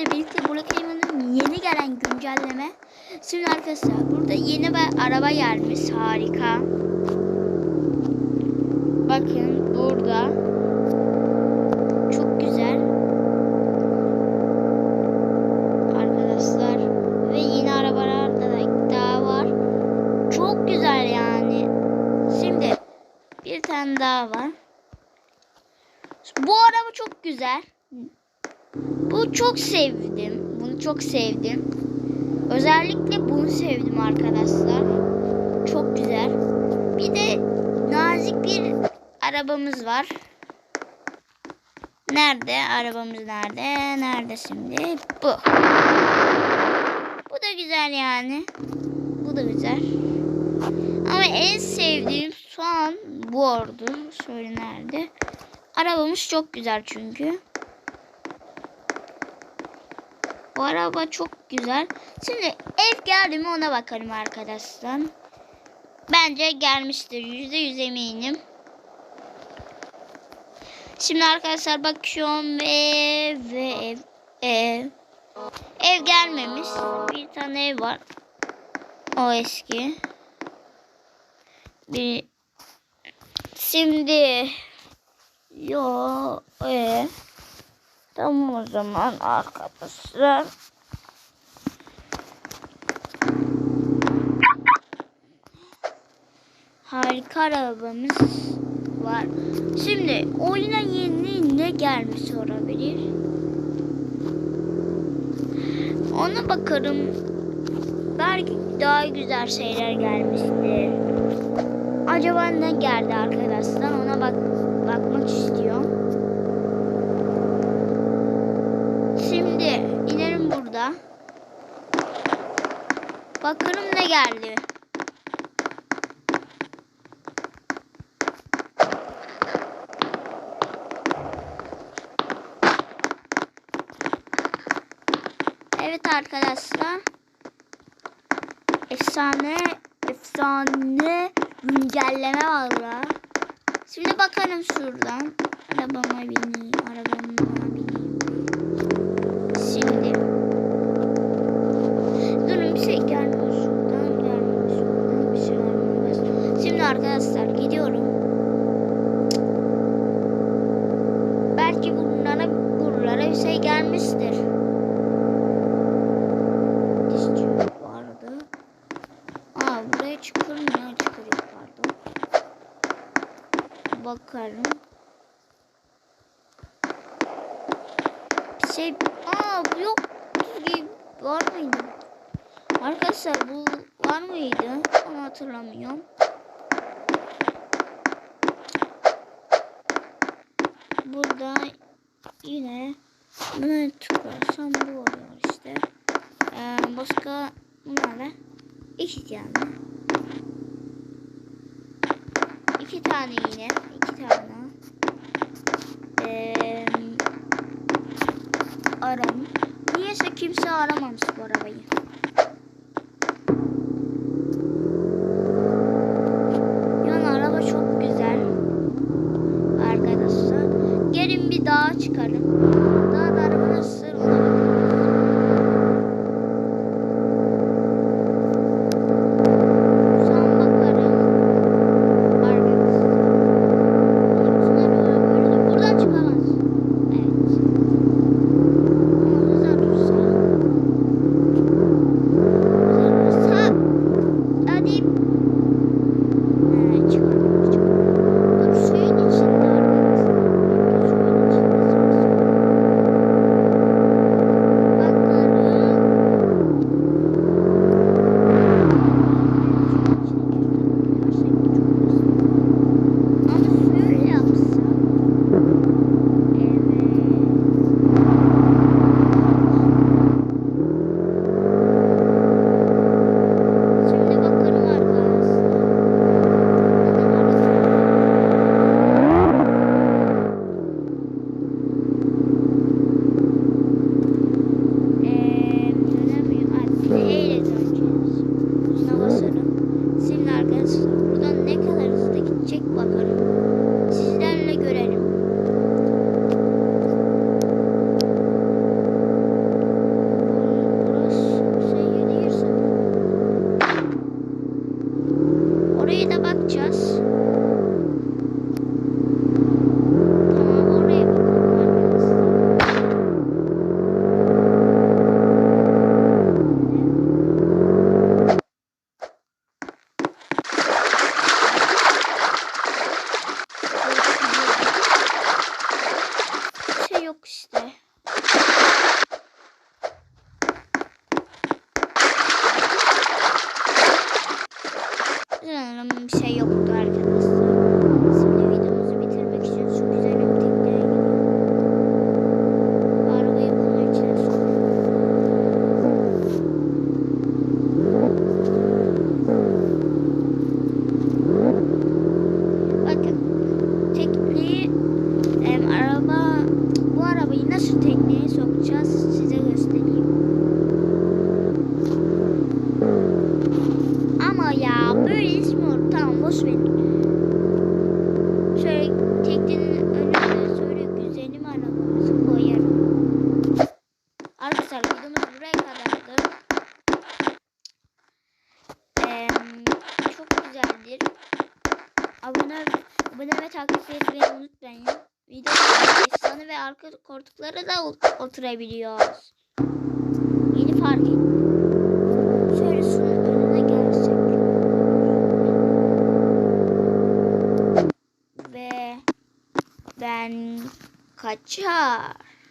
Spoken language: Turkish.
sizlerle birlikte Brookhaven'ın yeni gelen güncelleme. Şimdi arkadaşlar burada yeni bir araba gelmiş. Harika. Bakın burada. Çok güzel. Arkadaşlar. Ve yeni arabalarda da daha var. Çok güzel yani. Şimdi bir tane daha var. Bu araba çok güzel. Bu çok sevdim. Bunu çok sevdim. Özellikle bunu sevdim arkadaşlar. Çok güzel. Bir de nazik bir arabamız var. Nerede? Arabamız nerede? Nerede şimdi? Bu. Bu da güzel yani. Bu da güzel. Ama en sevdiğim şu an bu oldu. Şöyle nerede? Arabamız çok güzel çünkü. Bu araba çok güzel. Şimdi ev geldi mi ona bakarım arkadaşlar. Bence gelmiştir. Yüzde yüz eminim. Şimdi arkadaşlar bakıyorum ve ve ev ev ev gelmemiş. Bir tane ev var. O eski. Bir şimdi yo ev Tamam o zaman arkadaşlar. Harika arabamız var. Şimdi oyuna yeni ne gelmiş olabilir? Ona bakarım. Belki daha güzel şeyler gelmiştir. Acaba ne geldi arkadaşlar? Ona bak bakmak istiyorum. Şimdi burada. Bakalım ne geldi. Evet arkadaşlar. Efsane efsane güncelleme var ya. Şimdi bakalım şuradan. Arabama bineyim. Arabama bineyim. Şimdi. Durun bir şey gelmiyor şuradan. Gelmiyor şuradan. Bir şey olmaz. Şimdi arkadaşlar gidiyorum. Belki bunlara, buralara bir şey gelmiştir. Dişçi vardı. Aa buraya çıkılmıyor. Çıkıyor pardon. Bakarım. Bir şey... Aa yok var mıydı? Arkadaşlar bu var mıydı? Onu hatırlamıyorum. Burada yine ne tıklarsam bu oluyor işte. Ee, başka bunlara iki tane. İki tane yine. iki tane. Ee, aram. Niyeyse kimse aramamış bu arabayı. 对。konuşmayın. Şöyle teknenin önüne şöyle güzelim arabamızı koyarım. Arkadaşlar videomuz buraya kadardı. Ee, çok güzeldir. Abone, abone ve takip etmeyi unutmayın. Videoda efsane ve arka koltuklara da oturabiliyoruz. Pacha.